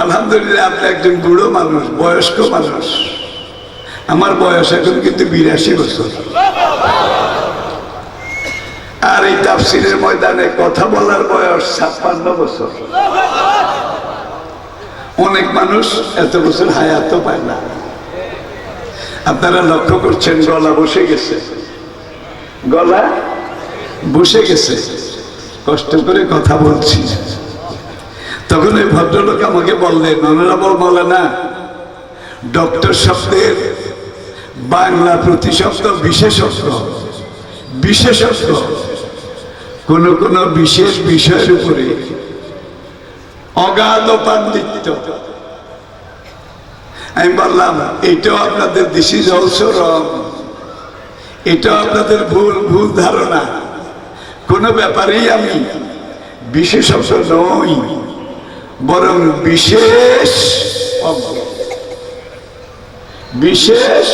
আলহামদুলিল্লাহ, আপনি একজন বুড়ো মানুষ, বয়স্ক মানুষ। আমার বয়স এখন কিন্তু বিরাশি বছর। আর এই তাফসিরের ময়দানে কথা বলার বয়স ছাপ্পান্ন বছর। অনেক মানুষ এত বছর হায়াতও পায় না। আপনারা লক্ষ্য করছেন, গলা বসে গেছে। গলা বসে গেছে। কষ্ট করে কথা বলছি। তখন ওই ভদ্রলোক আমাকে বললেন অনারাবল বলে না, ডক্টর শব্দের বাংলা প্রতিশব্দ বিশেষজ্ঞ বিশেষজ্ঞ। কোন কোন বিশেষ বিষয়ের উপরে অগাধ পাণ্ডিত্য। আমি বললাম, এটাও আপনাদের দিস ইজ অলসো রং এটাও আপনাদের ভুল ভুল ধারণা। কোনো ব্যাপারেই আমি বিশেষজ্ঞ নই। বরং বিশেষ বিশেষ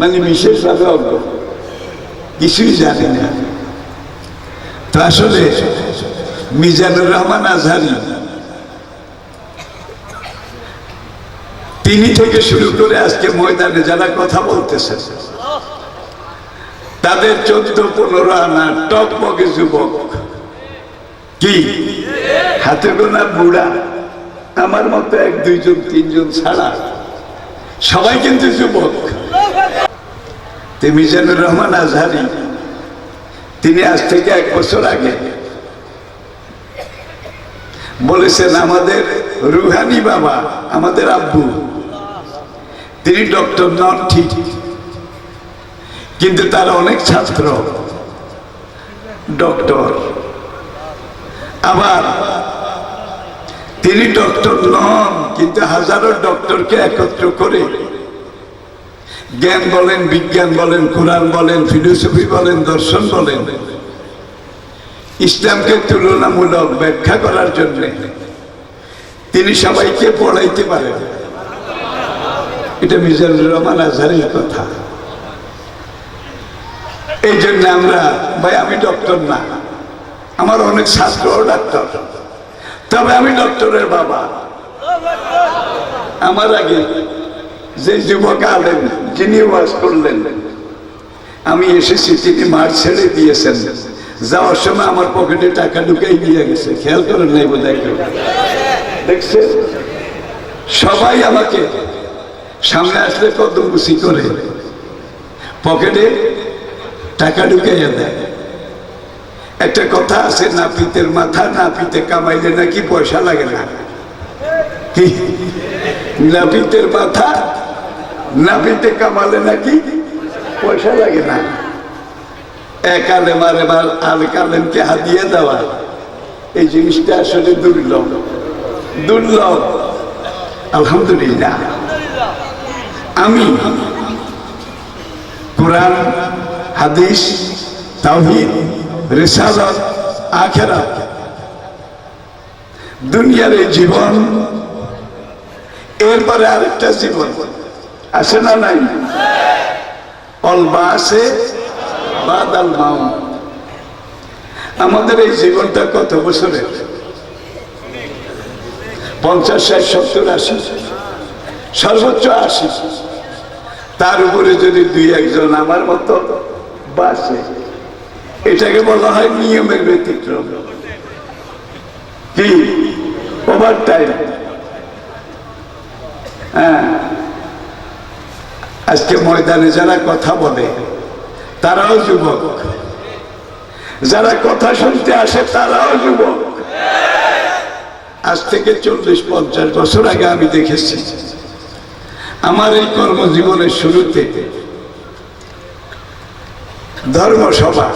মানে বিশেষভাবে অজ্ঞ। কিছুই জানি না। তো আসলে মিজানুর রহমান আজহারি, তিনি থেকে শুরু করে আজকে ময়দানে যারা কথা বলতেছে তাদের চোদ্দ, পনেরো আনা টক মগে যুবক। কি? হাতে গোনা বুড়া, আমার মতো এক, দুইজন, তিনজন ছাড়া সবাই কিন্তু যুবক। মিজানুর রহমান আজহারি। তিনি আজ থেকে এক বছর আগে বলেছেন, আমাদের রুহানি বাবা, আমাদের আব্বু, তিনি ডক্টর নন ঠিক, কিন্তু তার অনেক ছাত্র, ডক্টর। আবার তিনি ডক্টর নন, কিন্তু হাজারো ডক্টরকে একত্র করে জ্ঞান বলেন, বিজ্ঞান বলেন, কোরআন বলেন, ফিলোসফি বলেন, দর্শন বলেন। ইসলামকে তুলনামূলক ব্যাখ্যা করার জন্য তিনি সবাইকে পড়াইতে পারেন। এটা মিজানুর রহমান আজহারের কথা। এই জন্য আমরা, ভাই, আমি ডক্টর না। আমার অনেক ছাত্রও ডাক্তার। তবে আমি ডক্টরের বাবা। আমার আগে যে যুবক আলেন যিনি ওয়াজ করলেন, আমি এসেছি, তিনি মাঠ ছেড়ে দিয়েছেন। যাওয়ার সময় আমার পকেটে টাকা ঢুকাই দিয়ে গেছে। খেয়াল করেন নাই বোধ দেখছে? সবাই আমাকে সামনে আসলে কত খুশি করে। পকেটে টাকা ঢুকাইয়া দেয়। একটা কথা আছে, নাপিতের মাথা, নাপিতে কামাইলে নাকি পয়সা লাগে না। নাপিতের মাথা, নাপিতে কামালে নাকি পয়সা লাগে না। এক আলেম আর এবার আরেক হাতিয়ে দেওয়া, এই জিনিসটা আসলে দুর্লভ। দুর্লভ। আলহামদুলিল্লাহ। আমি কোরআন, হাদিস, তাওহীদ রিসালাত আখেরাত। দুনিয়ার এই জীবন, এরপরে আরেকটা জীবন। আছে না নাই? অলবা আছে বাদাল মাও আমাদের এই জীবনটা কত বছরের? পঞ্চাশ, ষাট, সত্তর, আশি, সর্বোচ্চ আশি। তার উপরে যদি দুই একজন আমার মতো বাসে এটাকে বলা হয় নিয়মের ব্যতিক্রম। কি? ওভার টাইম হ্যাঁ। আজকে ময়দানে যারা কথা বলে, তারাও যুবক। যারা কথা শুনতে আসে, তারাও যুবক। আজ থেকে চল্লিশ, পঞ্চাশ বছর আগে আমি দেখেছি, আমার এই কর্মজীবনের শুরুতে ধর্মসভা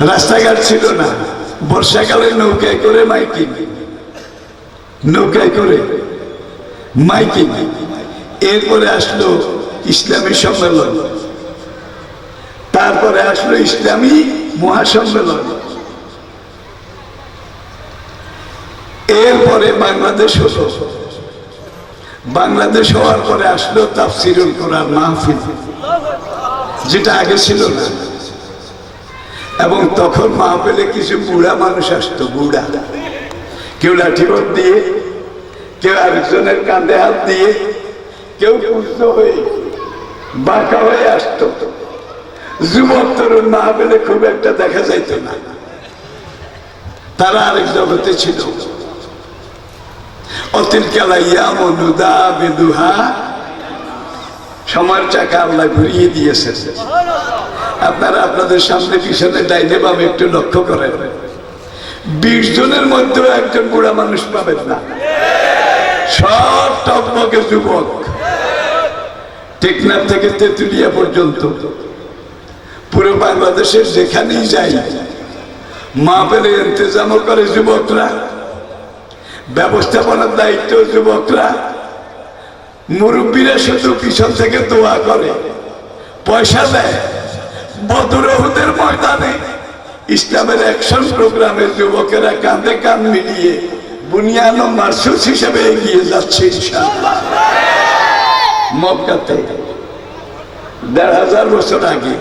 রাস্তাঘাট ছিল না। বর্ষাকালে নৌকায় করে মাইকিং। নৌকায় করে মাইকিং। এরপরে আসলো ইসলামী সম্মেলন। তারপরে আসলো ইসলামী মহাসম্মেলন। এরপরে বাংলাদেশ হলো বাংলাদেশ হওয়ার পরে আসলো তাফসিরুল কোরআন মাহফিল, যেটা আগে ছিল না। এবং তখন মা পেলে কিছু বুড়া মানুষ আসতো, বুড়া। কেউ লাঠি ভোট দিয়ে, কেউ আরেকজনের কাঁধে হাত দিয়ে, কেউ পুষ্ট হয়ে, বাঁকা হয়ে আসতো। যুবক তরুণ মা পেলে খুব একটা দেখা যাইত না। তারা আরেক জগতে ছিল। অতিল কেলাইয়া মনুদা বেদুহা সময়ের চাকা আল্লাহ ঘুরিয়ে দিয়েছে। আপনারা আপনাদের সামনে পিছনে ডাইনে বামে একটু লক্ষ্য করেন। বিশ জনের মধ্যেও একজন বুড়া মানুষ পাবেন না। সব টকমকে যুবক। টেকনাফ থেকে তেতুলিয়া পর্যন্ত। পুরো বাংলাদেশের যেখানেই যাই, মা পেলে ইন্তজামও করে যুবকরা। ব্যবস্থাপনার দায়িত্ব যুবকরা। মুরব্বীরা শুধু পিছন থেকে দোয়া করে, পয়সা দেয়। বদরহুদের ময়দানে ইসলামের অ্যাকশন প্রোগ্রামে যুবকেরা কাঁধে কান মিলিয়ে বুনিয়ানো মার্সুস হিসেবে এগিয়ে যাচ্ছে দেড় হাজার বছর আগে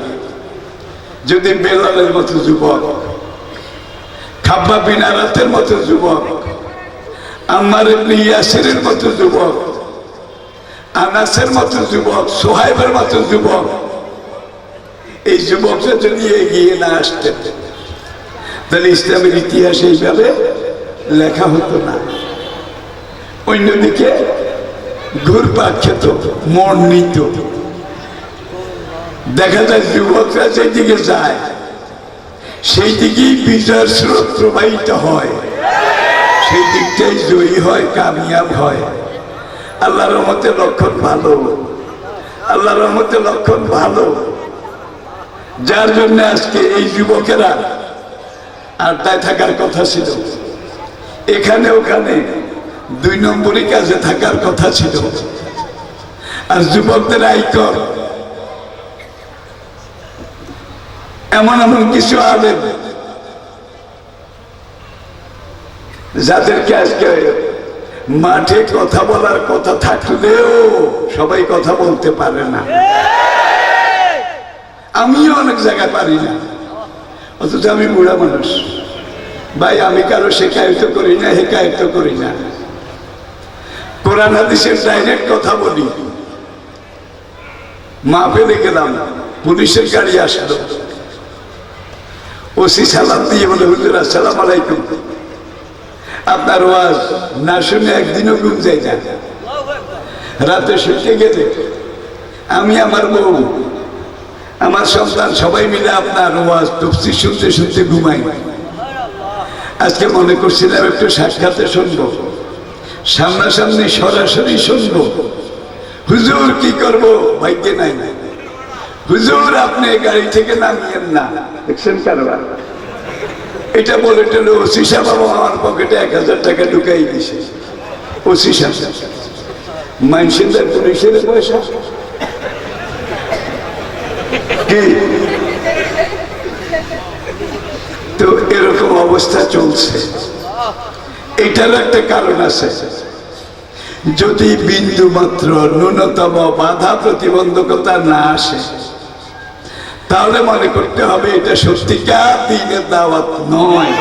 যদি বেলালের মতো যুবক, খাব্বা বিনারাতের মতো যুবক আমার এমনি ইয়াসিরের মতো যুবক, আনাসের মতো যুবক, সোহাইবের মতো যুবক, এই যুবকরা যদি এগিয়ে না আসতেন তাহলে ইসলামের ইতিহাস এইভাবে লেখা হতো না। অন্যদিকে ঘুরপাক খেত, মন নিত। দেখা যায় যুবকরা যেদিকে যায় সেই দিকেই বিজয়ের স্রোত প্রবাহিত হয়। সেই দিকটাই জয়ী হয়, কামিয়াব হয়। আল্লাহর রহমতে লক্ষণ ভালো। আল্লাহর রহমতে লক্ষণ ভালো। যার জন্য আজকে এই যুবকেরা আড্ডায় থাকার কথা ছিল। এখানে ওখানে দুই নম্বরই কাজে থাকার কথা ছিল। আর যুবকদের আইকর এমন এমন কিছু আলেম যাদেরকে আজকে মাঠে কথা বলার কথা থাকলেও সবাই কথা বলতে পারে না। আমিও অনেক জায়গায় পারি না। অথচ আমি বুড়া মানুষ। ভাই, আমি কারও শেখায়িত করি না, হেকায়িত করি না। কোরআন হাদিসের ডাইরেক্ট কথা বলি। মাপে গেলাম, পুলিশের গাড়ি আসলো। ওসি সালাম দিয়ে বলে, হুজুর, আসসালাম আলাইকুম। আপনার ওয়াজ না শুনে একদিনও ঘুম যাই না। রাতে শুতে গেলে আমি আমার বউ, আমার সন্তান সবাই মিলে আপনার ওয়াজ তফসি শুনতে শুনতে ঘুমাই। আজকে মনে করছিলাম একটু সাক্ষাতে শুনব। সামনাসামনি সরাসরি শুনব। হুজুর কি করব? ভাগ্যে নাই। হুজুর, আপনি গাড়ি থেকে নামিয়েন না। দেখছেন কারবার। এটা বলে টেলে ওসি সাহেব আমার পকেটে এক হাজার টাকা ঢুকাই দিছে। ওসি সাহেব মানসিকদের পুলিশের পয়সা? কি? তো এরকম অবস্থা চলছে। এটার একটা কারণ আছে। যদি বিন্দু মাত্র ন্যূনতম বাধা প্রতিবন্ধকতা না আসে তাহলে মনে করতে হবে এটা সত্যিকার দিনের দাওয়াত নয়।